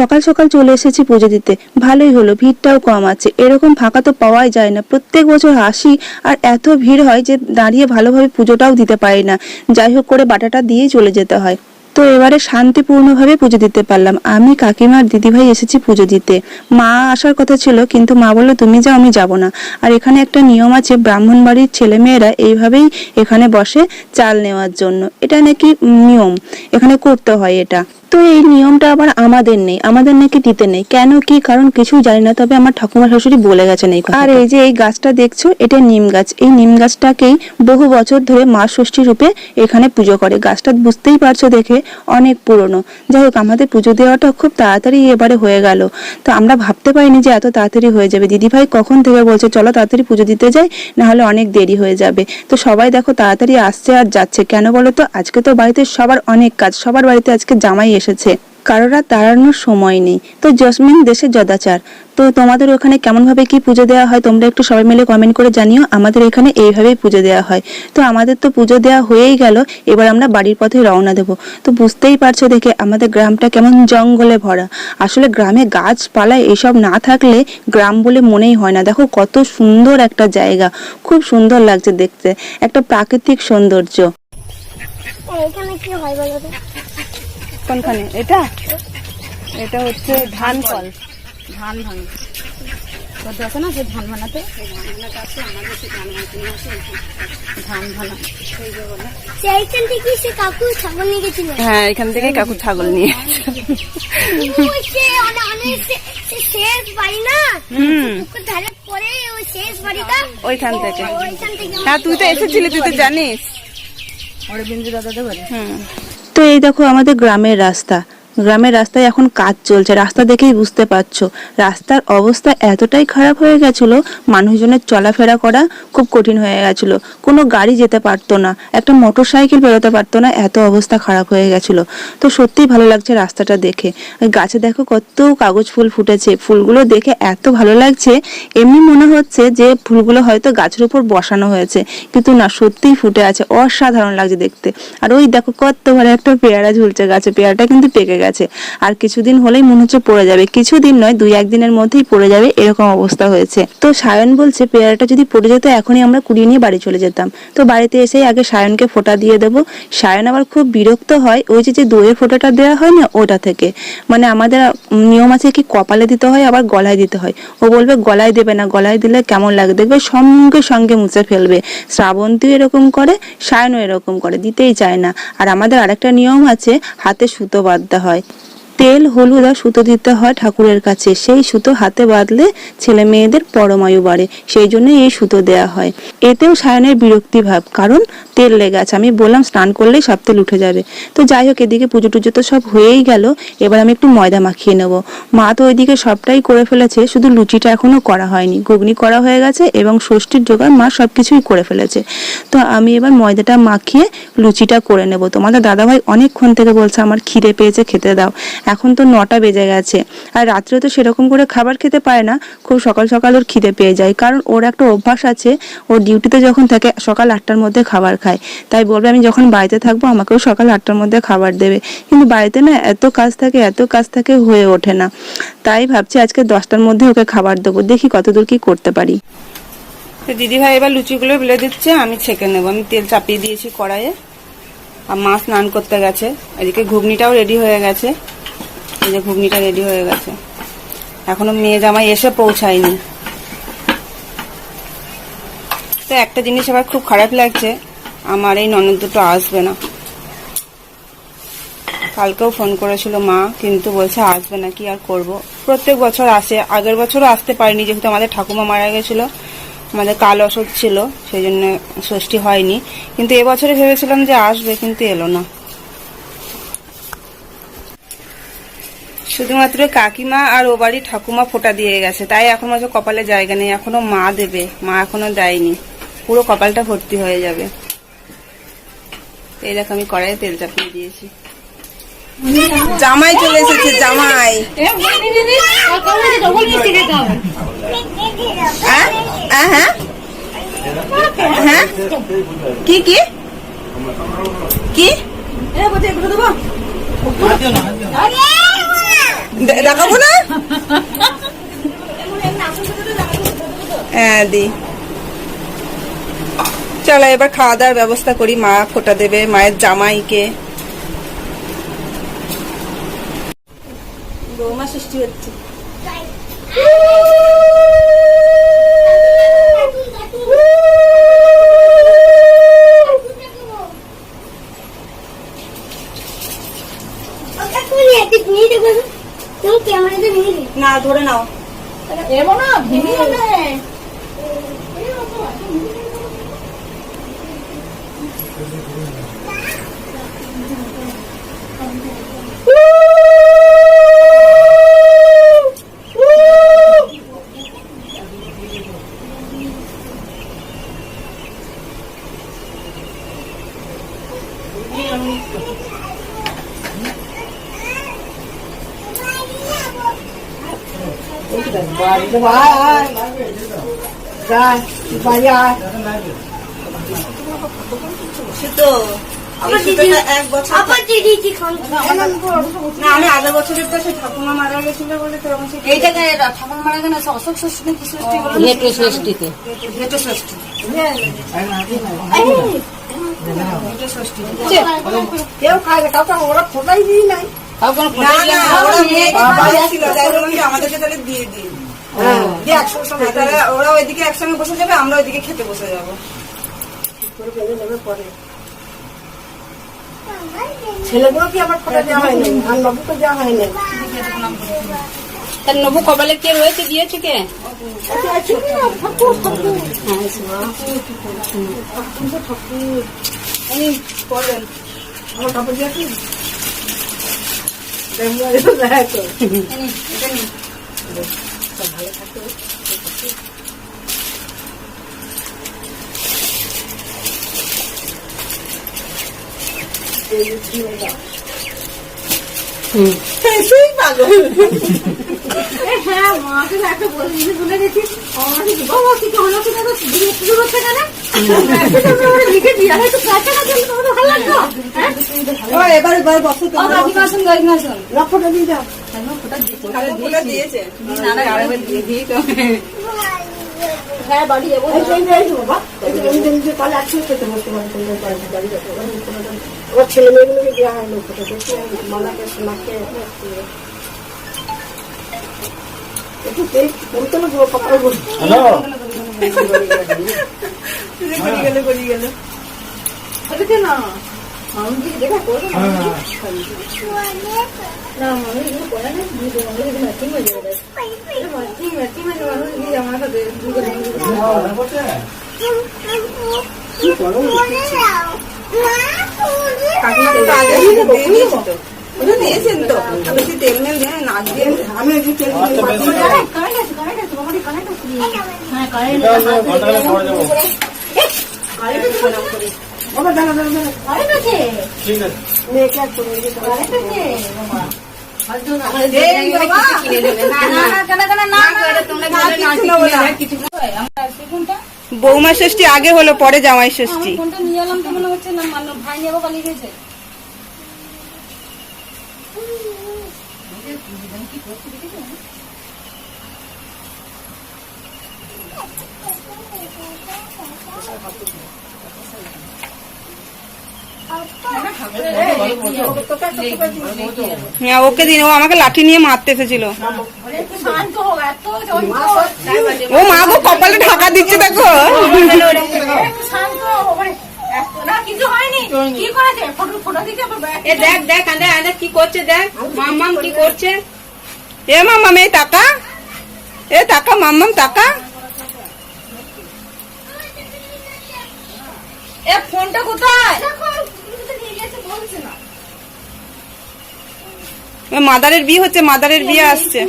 সকাল সকাল চলে এসেছি পুজো দিতে। ভালোই হলো, ভিড়টাও কম আছে। এরকম ফাঁকা তো পাওয়াই যায় না। প্রত্যেক বছর আসি আর এত ভিড় হয় যে দাঁড়িয়ে ভালোভাবে পুজোটাও দিতে পারি না। যাই হোক করে বাটাটা দিয়েই চলে যেতে হয়। তো এবারে শান্তিপূর্ণভাবে পুজো দিতে পারলাম। আমি কাকিমার দিদিভাই এসেছি পুজো দিতে। মা আসার কথা ছিল, কিন্তু মা বলল, তুমি যাও, আমি যাব না। আর এখানে একটা নিয়ম আছে ব্রাহ্মণ বাড়ির ছেলেমেয়েরা এইভাবেই এখানে বসে চাল নেওয়ার জন্য। এটা নাকি নিয়ম? এখানে করতে হয় এটা। তো এই নিয়মটা আবার আমাদের নেই, আমাদের নাকি দিতে নেই। কেন, কি কারণ কিছু জানি না, তবে আমার ঠাকুমা শাশুড়ি বলে গেছেন এই আর এই যে এই গাছটা দেখছ, এটা নিম গাছ। এই নিম গাছটাকেই বহু বছর ধরে মা ষষ্ঠী রূপে এখানে পুজো করে। গাছটা বুঝতেই পারছ দেখে, অনেক পুরনো। যাই হোক, আমাদের পুজো দেওয়াটা খুব তাড়াতাড়ি এবারে হয়ে গেল। তো আমরা ভাবতে পারিনি যে এত তাড়াতাড়ি হয়ে যাবে। দিদিভাই কখন থেকে বলছে, চলো তাড়াতাড়ি পুজো দিতে যাই না হলে অনেক দেরি হয়ে যাবে। তো সবাই দেখো, তাড়াতাড়ি আসছে আর যাচ্ছে। কেন বলো তো, আজকে তো বাড়িতে সবার অনেক কাজ। সবার বাড়িতে আজকে জামাই এসেছে। কারোর দাঁড়ানোর সময় নেই। তো জসমিন, দেশে জদাচার তো তোমাদের ওখানে কেমন ভাবে কি পুজো দেওয়া হয় তোমরা একটু সবাই মিলে কমেন্ট করে জানিও। আমাদের এখানে এইভাবেই পুজো দেওয়া হয়। তো আমাদের তো পুজো দেওয়া হয়েই গেল। এবার আমরা বাড়ির পথে রওনা দেব। তো বুঝতেই পারছ দেখে আমাদের গ্রামটা কেমন জঙ্গলে ভরা। আসলে গ্রামে গাছপালা এসব না থাকলে গ্রাম বলে মনেই হয় না। দেখো কত সুন্দর একটা জায়গা। খুব সুন্দর লাগছে দেখতে। একটা প্রাকৃতিক সৌন্দর্য। এখানে কি হয় বলো কোনখানে এটা? এটা হচ্ছে ধান কল ধান ভাঙ। আছে না সেই ধান ধান ভাঙা। সেইখান থেকে সে কাকু ছাগল নিয়ে গেছিল। হ্যাঁ এখান থেকে কাকু ছাগল নিয়ে শেষ বাড়ি না? পরে শেষ বাড়িটা। ওইখান থেকে। হ্যাঁ তুই তো এসেছিলি তুই তো জানিস। ওরা বিন্দু দাদাদের বাড়ি? হুম। তো এই দেখো আমাদের গ্রামের রাস্তা। গ্রামের রাস্তায় এখন কাজ চলছে, রাস্তা দেখেই বুঝতে পারছ। রাস্তার অবস্থা এতটাই খারাপ হয়ে গেছিল, মানুষজনের চলাফেরা করা খুব কঠিন হয়ে গেছিল। কোনো গাড়ি যেতে পারতো না, একটা মোটর সাইকেল বেরোতে পারতো না, এত অবস্থা খারাপ হয়ে গেছিল। তো সত্যিই ভালো লাগছে রাস্তাটা দেখে। গাছে দেখো কত কাগজ ফুল ফুটেছে, ফুলগুলো দেখে এত ভালো লাগছে, এমনি মনে হচ্ছে যে ফুলগুলো হয়তো গাছের উপর বসানো হয়েছে, কিন্তু না, সত্যিই ফুটে আছে, অসাধারণ লাগছে দেখতে। আর ওই দেখো কত ভালো একটা পেয়ারা ঝুলছে গাছে, পেয়ারাটা কিন্তু পেকে গেছে। আর কিছুদিন হলেই মনে হচ্ছে পড়ে যাবে। কিছুদিন নয়, দুই একদিনের মধ্যেই পড়ে যাবে, এরকম অবস্থা হয়েছে। তো সায়ন বলছে, পেয়ারাটা যদি পড়ে যেত, এখনই আমরা কুড়িয়ে নিয়ে বাড়ি চলে যেতাম। তো বাড়িতে এসেই আগে সায়নকে ফোঁটা দিয়ে দেব। সায়ন আবার খুব বিরক্ত হয়, ওই যে যে দইয়ের ফোঁটাটা দেওয়া হয় না, ওটা থেকে। মানে আমাদের নিয়ম আছে কি, কপালে দিতে হয়, আবার গলায় দিতে হয়। ও বলবে, গলায় দেবে না, গলায় দিলে কেমন লাগে? দেখবে সঙ্গে সঙ্গে মুছে ফেলবে। শ্রাবন্তীও এরকম করে, সায়নও এরকম করে, দিতেই চায় না। আর আমাদের আরেকটা নিয়ম আছে, হাতে সুতো বাঁধতে হয়। Гай. তেল, হলুদ আর সুতো দিতে হয় ঠাকুরের কাছে। সেই সুতো হাতে বাঁধলে ছেলে মেয়েদের পরমায়ু বাড়ে, সেই জন্য এই সুতো দেয়া হয়। এতেও সায়নের বিরক্তি ভাব, কারণ তেল লেগে আছে। আমি বললাম, স্নান করলেই সব তেল উঠে যাবে। তো যাই হোক, এদিকে পুজো টুজো তো সব হয়েই গেল। এবার আমি একটু ময়দা মাখিয়ে নেব। মা তো ওইদিকে সবটাই করে ফেলেছে, শুধু লুচিটা এখনও করা হয়নি। ঘুগনি করা হয়ে গেছে এবং ষষ্ঠীর জোগাড় মা সবকিছুই করে ফেলেছে। তো আমি এবার ময়দাটা মাখিয়ে লুচিটা করে নেব। তোমাদের দাদাভাই অনেকক্ষণ থেকে বলছে, আমার খিদে পেয়েছে, খেতে দাও। এখন তো নটা বেজে গেছে। আর রাত্রে তো সেরকম করে খাবার খেতে পায় না, খুব সকাল সকাল ওর খিদে পেয়ে যায়। কারণ ওর একটা অভ্যাস আছে ওর ডিউটিতে যখন থাকে সকাল আটটার মধ্যে খাবার খায়। তাই বলবে, আমি যখন বাড়িতে থাকব, আমাকেও সকাল আটটার মধ্যে খাবার দেবে। কিন্তু বাড়িতে না এত কাজ থাকে, এত কাজ থাকে, হয়ে ওঠে না। তাই ভাবছি আজকে দশটার মধ্যে ওকে খাবার দেবো। দেখি কতদূর কি করতে পারি। দিদি ভাই এবার লুচিগুলো বেলে দিচ্ছে, আমি ছেঁকে নেব। আমি তেল চাপিয়ে দিয়েছি কড়াইয়ে। আর মা স্নান করতে গেছে। এদিকে ঘুগনিটাও রেডি হয়ে গেছে। এই যে ঘুগনিটা রেডি হয়ে গেছে। এখনও মেয়ে জামাই এসে পৌঁছায়নি। তো একটা জিনিস আবার খুব খারাপ লাগছে, আমার এই ননদ দুটো আসবে না। কালকেও ফোন করেছিল মা, কিন্তু বলছে আসবে না, কি আর করব? প্রত্যেক বছর আসে, আগের বছরও আসতে পারিনি, যেহেতু আমাদের ঠাকুমা মারা গেছিল, আমাদের কাল অসুখ ছিল, সেই জন্য ষষ্ঠী হয়নি। কিন্তু এবছরে ভেবেছিলাম যে আসবে, কিন্তু এলো না। শুধুমাত্র কাকিমা আর ও বাড়ি ঠাকুমা ফোঁটা দিয়ে গেছে। তাই এখন মাঝে কপালে জায়গা নেই এখনও মা দেবে। মা এখনও দেয়নি। পুরো কপালটা ভর্তি হয়ে যাবে। এই দেখো আমি কড়াইয়ে তেল চাপিয়ে দিয়েছি। জামাই চলে এসেছে জামাই। হ্যাঁ হ্যাঁ হ্যাঁ? হ্যাঁ? কি কি? কি? দেখাবো না? হ্যাঁ দি। চলো এবার খাওয়া দাওয়ার ব্যবস্থা করি। মা ফোটা দেবে মায়ের জামাইকে। বৌমা সৃষ্টি হচ্ছে। ক্যামেরাতে ভেঙে দিই না ধরে নাও। এরবো না যাবে। সুতো এই সুতোটা এক বছর আবার দিয়ে দিয়েছি খান না আমি আগের তো সে ঠাকুমা মারা বলে এইটাকে মারা গেলে অশোক ষষ্ঠী ষষ্ঠী ষষ্ঠীতে কেউ খায় ওরা ফোটাই দিই নাই আমাদেরকে তাহলে দিয়ে হ্যাঁ, ওরা ওইদিকে একসঙ্গে বসে যাবে আমরা ওইদিকে খেতে বসে যাব। পরে ছেলেগুলো কি আমার ফোটা দেওয়া হয়নি? আর নবুকে দেওয়া হয়নি। তার নবু কপালে কে রয়েছে? দিয়েছে কে? আমার কাপড় দিয়েছি সেই পাগল হ্যাঁ মাকে একটা বলে ভুলে গেছি আমাকে বাবা কি হলো কি না তো শুরু করতে কেন লিখে দিয়ে ভালো হ্যাঁ ও এবার এবার বসো তো কাকিমা আসুন কাকিমা আসুন। লক্ষ্যটা দিয়ে দাও। ফুলটা দিয়েছে। না না আরেকবার দিয়ে হ্যাঁ বাড়ি যাব। বাবা। কালে একসাথে খেতে বসতে পারি আমার ছেলে মেয়েগুলোকে দেওয়া হয় লোকটা দেখি মালাকে সোনাকে। একটু বলতে না বলি। গড়ি গেল গড়ি গেল না মানুষ দিকে না এগুলো করে না দুটো হয়ে যাবে ম্যাচিং ম্যাচিং হয়ে যাবে মানুষ দিয়ে আমার সাথে বাবা দাঁড়া দাঁড়া দাঁড়া মেয়েকে আর বাবা বৌমা ষষ্ঠী আগে হলো পরে জামাই ষষ্ঠী। নিয়ে এলাম তো মনে হচ্ছে না মান্য ভাই নেব পালিয়ে গেছে হ্যাঁ ওকে দিন ও আমাকে লাঠি নিয়ে মারতে এসেছিল। ও মা গো কপালে ঢাকা দিচ্ছে দেখো। দেখ কি করছে দেখ? মাম্মাম কি করছে? এ মেয়ে টাকা। এ টাকা মাম্মাম টাকা। এ ফোনটা কোথায় দেখো তুমি তো নিয়ে গেছে বলছে না মাদারের বিয়ে হচ্ছে মাদারের বিয়ে আসছে।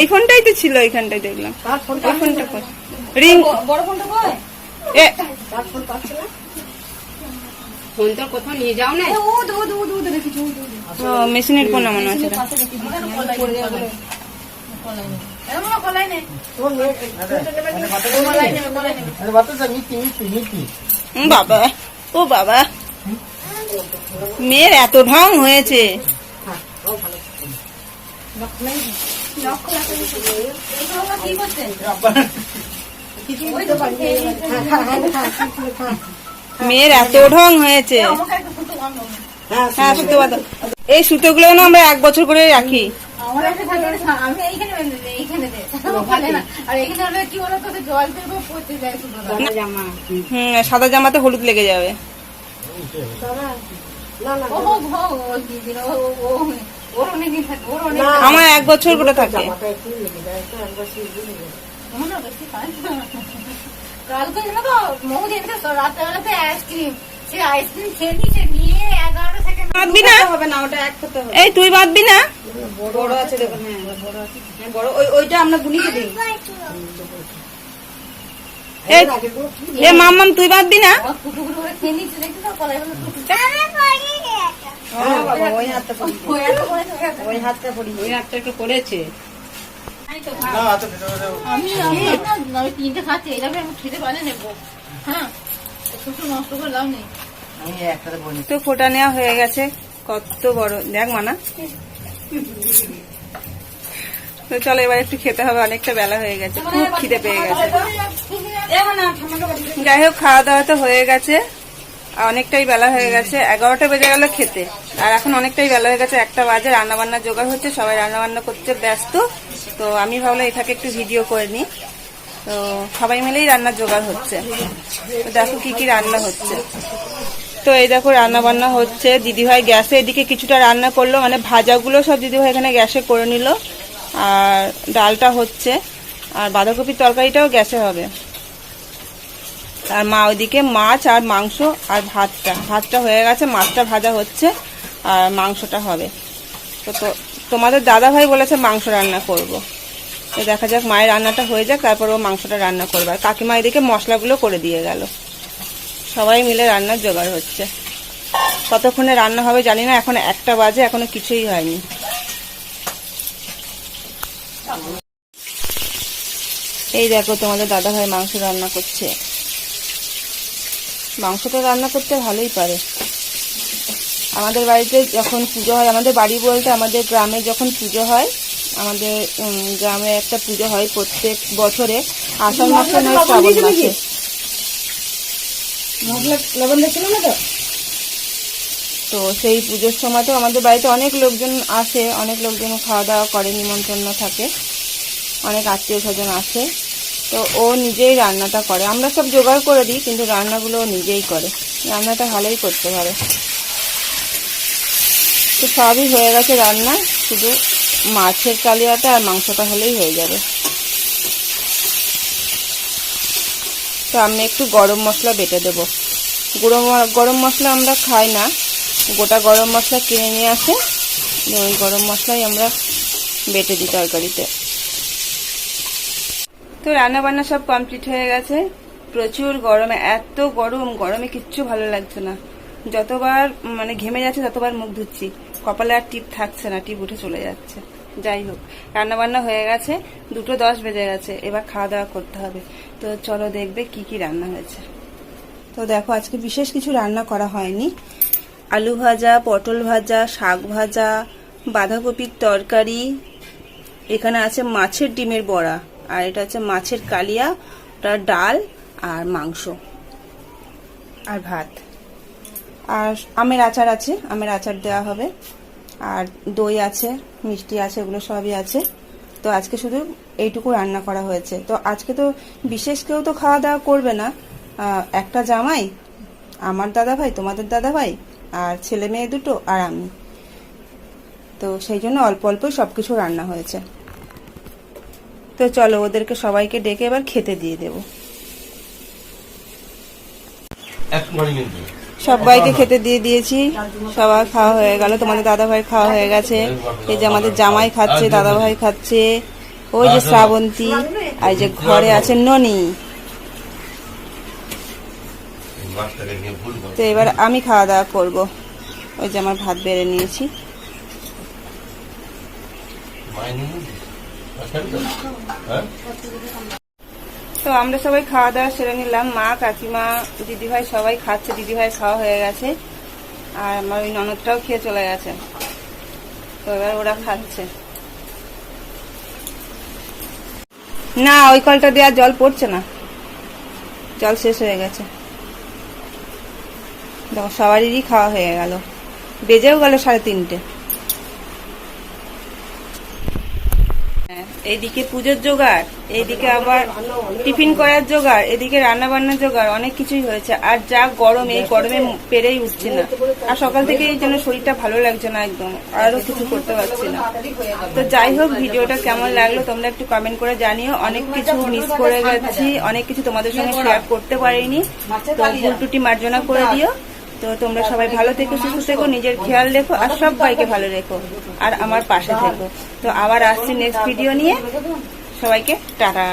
এই ফোনটাই তো ছিল এইখানটাই দেখলাম। ফোনটা রিং বড় ফোনটা কই? এ ফোন তো কোথাও নিয়ে যাও না ও দো দো দো দো রেখেছি ও দো দো ও, মেশিনের ফোন মনে আছে। বাবা ও বাবা। মেয়ের এত ঢং হয়েছে লক্ষ্য রাখতে হবে। এইগুলো আবার কি করছেন? ওই তো খেয়ে নিয়েছেন। মেয়ের এত ঢং হয়েছে। হ্যাঁ সুতো এই সুতোগুলো না আমরা এক বছর করে রাখি আমার একটা থাকে ওটা সা- আমি এইখানে বেঁধে দিই, এইখানে দে। ওখানে না। আর এখানে হলে কি বলো তো জল ফেলব পড়তে যায় সুতোটা। হুম সাদা জামাতে হলুদ লেগে যাবে ও হোক আমার এক বছর করে থাকে বেশি খায় না। কালকে জানো তো মৌদি এনেছে রাত্রেবেলাতে আইসক্রিম সে আইসক্রিম খেয়ে নিয়েছে নিয়ে এগারোটা থেকে বাঁধবি না? হবে না ওটা এক করতে হবে। এই তুই বাঁধবি না? বড় আছে দেখুন বড় আছে। বড় ওই ওইটা আমরা বুনিকে দিই। এ মাম্মাম তুই বাঁধবি না? করে খেয়ে তো কলাই ওই হাতটা ওই হাতটা ওই হাতটা একটু তো ফোটা নেওয়া হয়ে গেছে। কত বড়। দেখ মানা। তো চলো এবার একটু খেতে হবে, অনেকটা বেলা হয়ে গেছে। খুব খিদে পেয়ে গেছে। যাই হোক, খাওয়া দাওয়া তো হয়ে গেছে। অনেকটাই বেলা হয়ে গেছে, এগারোটা বেজে গেল খেতে। আর এখন অনেকটাই বেলা হয়ে গেছে, একটা বাজে রান্না বান্না জোগাড় হচ্ছে, সবাই রান্না বান্না করতে ব্যস্ত। তো আমি ভাবলাম এটাকে একটু ভিডিও করে নিই। তো সবাই মিলেই রান্নার জোগাড় হচ্ছে। দেখো কি কি রান্না হচ্ছে। তো এই দেখো রান্না বান্না হচ্ছে, দিদিভাই গ্যাসে এদিকে কিছুটা রান্না করল মানে ভাজাগুলো সব দিদিভাই এখানে গ্যাসে করে নিল। আর ডালটা হচ্ছে, আর বাঁধাকপির তরকারিটাও গ্যাসে হবে। আর মা ওইদিকে মাছ আর মাংস আর ভাতটা। ভাতটা হয়ে গেছে, মাছটা ভাজা হচ্ছে আর মাংসটা হবে। তো তো, তোমাদের দাদা ভাই বলেছে মাংস রান্না করব। তো দেখা যাক মায়ের রান্নাটা হয়ে যাক, তারপর ও মাংসটা রান্না করবে। আর কাকিমা এদিকে মশলাগুলো করে দিয়ে গেল। সবাই মিলে রান্নার জোগাড় হচ্ছে। কতক্ষণে রান্না হবে জানি না, এখন একটা বাজে, এখনও কিছুই হয়নি। এই দেখো তোমাদের দাদা ভাই মাংস রান্না করছে। মাংসটা রান্না করতে ভালোই পারে। আমাদের বাড়িতে যখন পুজো হয় আমাদের বাড়ি বলতে আমাদের গ্রামে যখন পুজো হয় আমাদের গ্রামে একটা পুজো হয় প্রত্যেক বছরে। আষাঢ় মাসে নয় শ্রাবণ মাসে। তো? তো সেই পুজোর সময় তো আমাদের বাড়িতে অনেক লোকজন আসে অনেক লোকজন খাওয়া দাওয়া করে নিমন্ত্রণ থাকে। অনেক আত্মীয় স্বজন আসে। তো ও নিজেই রান্নাটা করে। আমরা সব জোগাড় করে দিই, কিন্তু রান্নাগুলো ও নিজেই করে। রান্নাটা ভালোই করতে পারে। তো সবই হয়ে গেছে রান্না। শুধু মাছের কালিয়াটা আর মাংসটা হলেই হয়ে যাবে। তো আমি একটু গরম মশলা বেটে দেবো। গুঁড়ো গরম মশলা আমরা খাই না। গোটা গরম মশলা কিনে নিয়ে আসে। ওই গরম মশলাই আমরা বেটে দিই তরকারিতে। তো রান্না বান্না সব কমপ্লিট হয়ে গেছে। প্রচুর গরমে, এত গরম, গরমে কিচ্ছু ভালো লাগছে না। যতবার মানে ঘেমে যাচ্ছে, ততবার মুখ ধুচ্ছি। কপালে আর টিপ থাকছে না, টিপ উঠে চলে যাচ্ছে। যাই হোক রান্না বান্না হয়ে গেছে, দুটো দশ বেজে গেছে, এবার খাওয়া দাওয়া করতে হবে। তো চলো দেখবে কি কি রান্না হয়েছে। তো দেখো, আজকে বিশেষ কিছু রান্না করা হয়নি। আলু ভাজা, পটল ভাজা, শাক ভাজা, বাঁধাকপির তরকারি, এখানে আছে মাছের ডিমের বড়া। আর এটা হচ্ছে মাছের কালিয়া ওটা ডাল আর মাংস। আর ভাত? আর আমের আচার আছে আমের আচার দেওয়া হবে। আর দই আছে মিষ্টি আছে এগুলো সবই আছে। তো আজকে শুধু এইটুকু রান্না করা হয়েছে। তো আজকে তো বিশেষ কেউ তো খাওয়া দাওয়া করবে না। একটা জামাই আমার দাদা ভাই তোমাদের দাদা ভাই আর ছেলে মেয়ে দুটো আর আমি। তো সেই জন্য অল্প অল্পই সব কিছু রান্না হয়েছে। তো চলো ওদেরকে সবাইকে ডেকে এবার খেতে দিয়ে দেবো। সবাইকে খেতে দিয়ে দিয়েছি। সবার খাওয়া হয়ে গেল। তোমাদের দাদা ভাই খাওয়া হয়ে গেছে। এই যে আমাদের জামাই খাচ্ছে দাদা ভাই খাচ্ছে। ওই যে শ্রাবন্তী আর যে ঘরে আছে ননি। তো এবার আমি খাওয়া দাওয়া করব। ওই যে আমার ভাত বেড়ে নিয়েছি। তো আমরা সবাই খাওয়া দাওয়া সেরে নিলাম। মা, কাকিমা, দিদিভাই সবাই খাচ্ছে দিদিভাই খাওয়া হয়ে গেছে। আর আমার ওই ননদটাও খেয়ে চলে গেছে। তো এবার ওরা খাচ্ছে। না, ওই কলটা দেওয়া জল পড়ছে না। জল শেষ হয়ে গেছে। দেখো, সবারই খাওয়া হয়ে গেল। বেজেও গেল সাড়ে তিনটে। এইদিকে পুজোর জোগাড়, এদিকে আবার টিফিন করার জোগাড়, এদিকে রান্না বান্নার জোগাড়, অনেক কিছুই হয়েছে। আর যা গরম, এই গরমে পেরেই উঠছে না। আর সকাল থেকে জন্য শরীরটা ভালো লাগছে না একদম আরও কিছু করতে পারছি না। তো যাই হোক, ভিডিওটা কেমন লাগল তোমরা একটু কমেন্ট করে জানিও। অনেক কিছু মিস করে গেছি অনেক কিছু তোমাদের সঙ্গে শেয়ার করতে পারিনি। তো ভুল ত্রুটি মার্জনা করে দিও। তো তোমরা সবাই ভালো থেকো, সুস্থ থেকো, নিজের খেয়াল রেখো, আর সবাইকে ভালো রেখো, আর আমার পাশে থেকো। তো আবার আসছি নেক্সট ভিডিও নিয়ে। সবাইকে, টাটা।